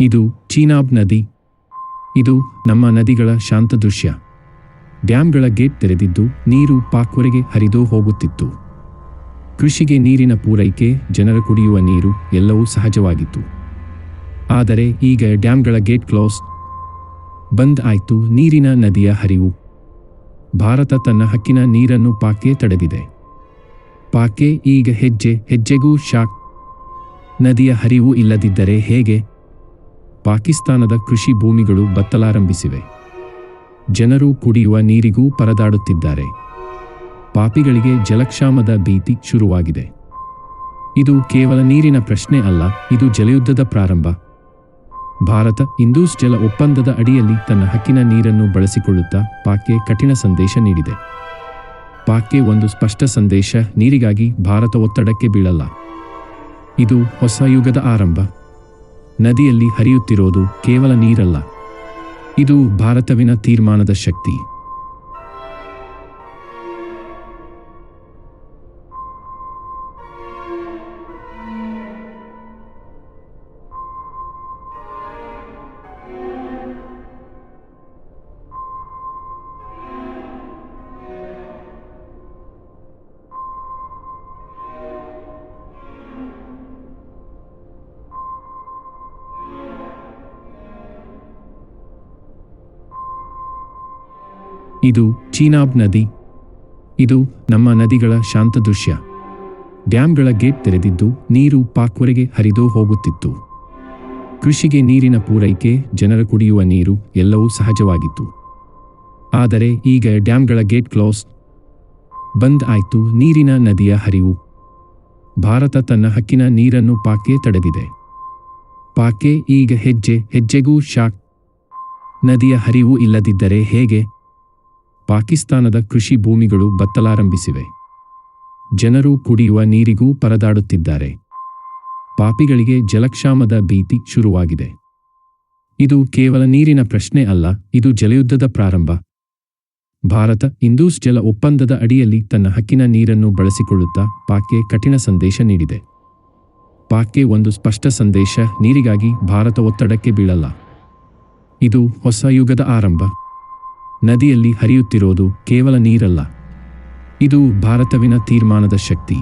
ಇದು ಚೀನಾಬ್ ನದಿ. ಇದು ನಮ್ಮ ನದಿಗಳ ಶಾಂತ ದೃಶ್ಯ. ಡ್ಯಾಂಗಳ ಗೇಟ್ ತೆರೆದಿದ್ದು ನೀರು ಪಾಕ್ವರೆಗೆ ಹರಿದು ಹೋಗುತ್ತಿತ್ತು. ಕೃಷಿಗೆ ನೀರಿನ ಪೂರೈಕೆ, ಜನರ ಕುಡಿಯುವ ನೀರು ಎಲ್ಲವೂ ಸಹಜವಾಗಿತ್ತು. ಆದರೆ ಈಗ ಡ್ಯಾಂಗಳ ಗೇಟ್ ಕ್ಲೋಸ್ ಬಂದ್ ಆಯಿತು ನೀರಿನ ನದಿಯ ಹರಿವು. ಭಾರತ ತನ್ನ ಹಕ್ಕಿನ ನೀರನ್ನು ಪಾಕೆ ತಡೆದಿದೆ. ಪಾಕೆ ಈಗ ಹೆಜ್ಜೆ, ಹೆಜ್ಜೆಗೂ ಶಾಕ್. ನದಿಯ ಹರಿವು ಇಲ್ಲದಿದ್ದರೆ ಹೇಗೆ? ಪಾಕಿಸ್ತಾನದ ಕೃಷಿ ಭೂಮಿಗಳು ಬತ್ತಲಾರಂಭಿಸಿವೆ. ಜನರು ಕುಡಿಯುವ ನೀರಿಗೂ ಪರದಾಡುತ್ತಿದ್ದಾರೆ. ಪಾಪಿಗಳಿಗೆ ಜಲಕ್ಷಾಮದ ಭೀತಿ ಶುರುವಾಗಿದೆ. ಇದು ಕೇವಲ ನೀರಿನ ಪ್ರಶ್ನೆ ಅಲ್ಲ, ಇದು ಜಲಯುದ್ಧದ ಪ್ರಾರಂಭ. ಭಾರತ ಇಂದೂಸ್ ಜಲ ಒಪ್ಪಂದದ ಅಡಿಯಲ್ಲಿ ತನ್ನ ಹಕ್ಕಿನ ನೀರನ್ನು ಬಳಸಿಕೊಳ್ಳುತ್ತಾ ಪಾಕ್ಗೆ ಕಠಿಣ ಸಂದೇಶ ನೀಡಿದೆ. ಪಾಕ್ಗೆ ಒಂದು ಸ್ಪಷ್ಟ ಸಂದೇಶ, ನೀರಿಗಾಗಿ ಭಾರತ ಒತ್ತಡಕ್ಕೆ ಬೀಳಲ್ಲ. ಇದು ಹೊಸ ಯುಗದ ಆರಂಭ. ನದಿಯಲ್ಲಿ ಹರಿಯುತ್ತಿರೋದು ಕೇವಲ ನೀರಲ್ಲ. ಇದು ಭಾರತವಿನ ತೀರ್ಮಾನದ ಶಕ್ತಿ. ಇದು ಚೀನಾಬ್ ನದಿ. ಇದು ನಮ್ಮ ನದಿಗಳ ಶಾಂತ ದೃಶ್ಯ. ಡ್ಯಾಂಗಳ ಗೇಟ್ ತೆರೆದಿದ್ದು ನೀರು ಪಾಕ್ವರೆಗೆ ಹರಿದು ಹೋಗುತ್ತಿತ್ತು. ಕೃಷಿಗೆ ನೀರಿನ ಪೂರೈಕೆ, ಜನರ ಕುಡಿಯುವ ನೀರು ಎಲ್ಲವೂ ಸಹಜವಾಗಿತ್ತು. ಆದರೆ ಈಗ ಡ್ಯಾಂಗಳ ಗೇಟ್ ಕ್ಲೋಸ್. ಬಂದ್ ಆಯಿತು ನೀರಿನ ನದಿಯ ಹರಿವು. ಭಾರತ ತನ್ನ ಹಕ್ಕಿನ ನೀರನ್ನು ಪಾಕೆ ತಡೆದಿದೆ. ಪಾಕೆ ಈಗ ಹೆಜ್ಜೆ, ಹೆಜ್ಜೆಗೂ ಶಾಕ್. ನದಿಯ ಹರಿವು ಇಲ್ಲದಿದ್ದರೆ ಹೇಗೆ? ಪಾಕಿಸ್ತಾನದ ಕೃಷಿ ಭೂಮಿಗಳು ಬತ್ತಲಾರಂಭಿಸಿವೆ. ಜನರು ಕುಡಿಯುವ ನೀರಿಗೂ ಪರದಾಡುತ್ತಿದ್ದಾರೆ. ಪಾಪಿಗಳಿಗೆ ಜಲಕ್ಷಾಮದ ಭೀತಿ ಶುರುವಾಗಿದೆ. ಇದು ಕೇವಲ ನೀರಿನ ಪ್ರಶ್ನೆ ಅಲ್ಲ, ಇದು ಜಲಯುದ್ಧದ ಪ್ರಾರಂಭ. ಭಾರತ ಇಂದೂಸ್ ಜಲ ಒಪ್ಪಂದದ ಅಡಿಯಲ್ಲಿ ತನ್ನ ಹಕ್ಕಿನ ನೀರನ್ನು ಬಳಸಿಕೊಳ್ಳುತ್ತಾ ಪಾಕ್ಗೆ ಕಠಿಣ ಸಂದೇಶ ನೀಡಿದೆ. ಪಾಕ್ಗೆ ಒಂದು ಸ್ಪಷ್ಟ ಸಂದೇಶ, ನೀರಿಗಾಗಿ ಭಾರತ ಒತ್ತಡಕ್ಕೆ ಬೀಳಲ್ಲ. ಇದು ಹೊಸ ಯುಗದ ಆರಂಭ. ನದಿಯಲ್ಲಿ ಹರಿಯುತ್ತಿರೋದು ಕೇವಲ ನೀರಲ್ಲ. ಇದು ಭಾರತವಿನ ತೀರ್ಮಾನದ ಶಕ್ತಿ.